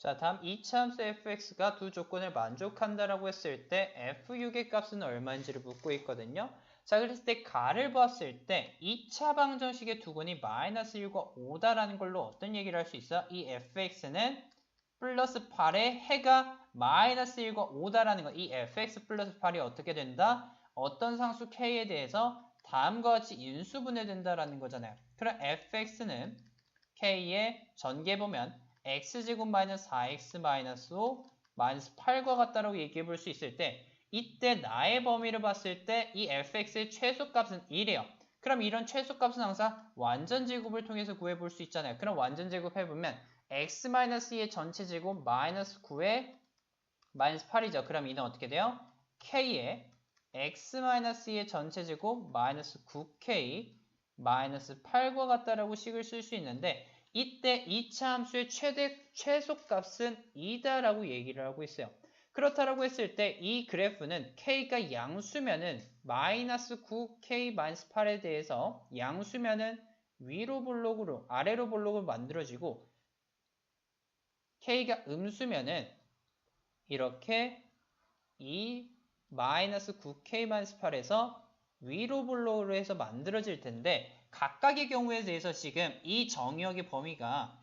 자, 다음 이차함수 fx가 두 조건을 만족한다라고 했을 때 f6의 값은 얼마인지를 묻고 있거든요. 자, 그랬을 때 가를 보았을 때 2차 방정식의 두근이 마이너스 1과 5다라는 걸로 어떤 얘기를 할 수 있어? 이 fx는 플러스 8의 해가 마이너스 1과 5다라는 거. 이 fx 플러스 8이 어떻게 된다? 어떤 상수 k에 대해서 다음과 같이 인수분해 된다라는 거잖아요. 그럼 fx는 k의 전개 보면 x제곱 마이너스 4x 마이너스 5 마이너스 8과 같다라고 얘기해 볼 수 있을 때 이때 나의 범위를 봤을 때 이 fx의 최소값은 1이에요. 그럼 이런 최소값은 항상 완전 제곱을 통해서 구해 볼 수 있잖아요. 그럼 완전 제곱 해보면 x 마이너스 2의 전체 제곱 마이너스 9의 마이너스 8이죠. 그럼 이는 어떻게 돼요? k의 x 마이너스 2의 전체 제곱 마이너스 9k 마이너스 8과 같다라고 식을 쓸 수 있는데 이때 2차 함수의 최대 최소값은 2다라고 얘기를 하고 있어요. 그렇다라고 했을 때 이 그래프는 k가 양수면은 마이너스 9k 마이너스 8에 대해서 양수면은 위로 볼록으로 아래로 볼록으로 만들어지고 k가 음수면은 이렇게 이 마이너스 9k 마이너스 8에서 위로 볼록으로 해서 만들어질 텐데 각각의 경우에 대해서 지금 이 정의역의 범위가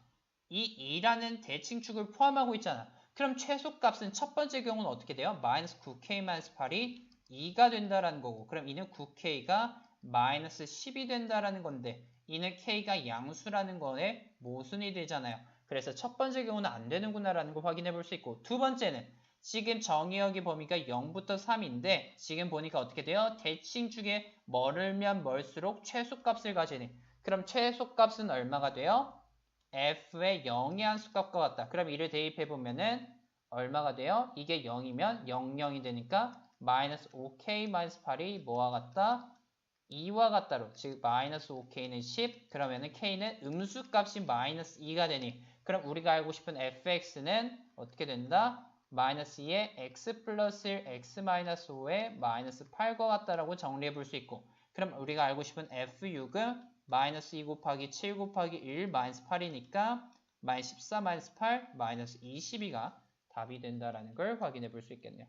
이 2라는 대칭축을 포함하고 있잖아. 그럼 최소값은 첫 번째 경우는 어떻게 돼요? 마이너스 9k 마이너스 8이 2가 된다라는 거고 그럼 이는 9k가 마이너스 10이 된다라는 건데 이는 k가 양수라는 거에 모순이 되잖아요. 그래서 첫 번째 경우는 안 되는구나라는 걸 확인해 볼 수 있고 두 번째는 지금 정의역의 범위가 0부터 3인데 지금 보니까 어떻게 돼요? 대칭 축에 멀으면 멀수록 최소값을 가지네. 그럼 최소값은 얼마가 돼요? f의 0의 한 수값과 같다. 그럼 이를 대입해 보면은 얼마가 돼요? 이게 0이면 0, 0이 되니까 마이너스 5k 마이너스 8이 뭐와 같다? 2와 같다로 즉 마이너스 5k는 10 그러면은 k는 음수값이 마이너스 2가 되니 그럼 우리가 알고 싶은 fx는 어떻게 된다? 마이너스 2의 x 플러스 1 x 마이너스 5의 마이너스 8과 같다라고 정리해 볼 수 있고 그럼 우리가 알고 싶은 f6은 마이너스 2 곱하기 7 곱하기 1 마이너스 8이니까 마이너스 14 마이너스 8 마이너스 22가 답이 된다라는 걸 확인해 볼 수 있겠네요.